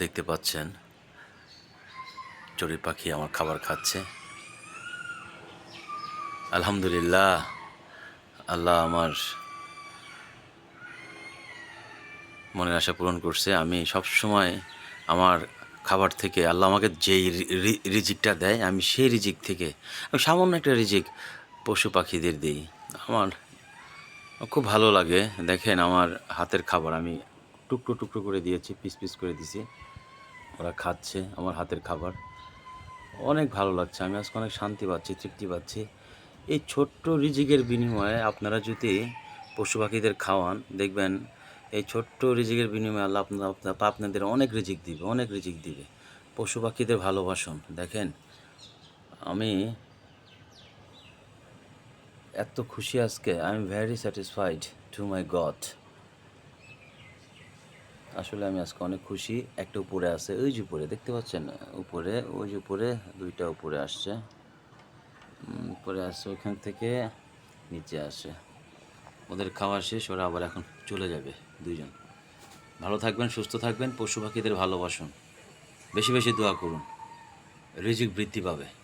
দেখতে পাচ্ছেন, চড়ুই পাখি আমার খাবার খাচ্ছে। আলহামদুলিল্লাহ, আল্লাহ আমার মনের আশা পূরণ করছে। আমি সব সময় আমার খাবার থেকে আল্লাহ আমাকে যেই রিজিকটা দেয়, আমি সেই রিজিক থেকে, আমি সামান্য একটা রিজিক পশু পাখিদের দিই। আমার খুব ভালো লাগে। দেখেন আমার হাতের খাবার, আমি টুকরো টুকরো করে দিয়েছি, পিস পিস করে দিয়েছি। ওরা খাচ্ছে আমার হাতের খাবার। অনেক ভালো লাগছে, আমি আজকে অনেক শান্তি পাচ্ছি, তৃপ্তি পাচ্ছি। এই ছোট্ট রিজিকের বিনিময়ে আপনারা যদি পশু পাখিদের খাওয়ান, দেখবেন এই ছোট্ট রিজিকের বিনিময়ে আল্লাহ আপনার- আপনাদের অনেক রিজিক দিবে, অনেক রিজিক দিবে। পশু পাখিদের ভালোবাসুন, দেখেন। আমি এত খুশি আজকে I am very satisfied to my god আসলে আমি আজকে অনেক খুশি। একটা উপরে আছে, ওই যে উপরে, দেখতে পাচ্ছেন? উপরে, ওই যে উপরে, দুইটা উপরে আসছে। উপরে আসছে ওখান থেকে নিচে আসে। ওদের খাওয়া শেষ, ওরা আবার এখন চলে যাবে, দুইজন। ভালো থাকবেন, সুস্থ থাকবেন, পশু পাখিদের ভালোবাসুন। বেশি বেশি দোয়া করুন। রিজিক বৃদ্ধি পাবে।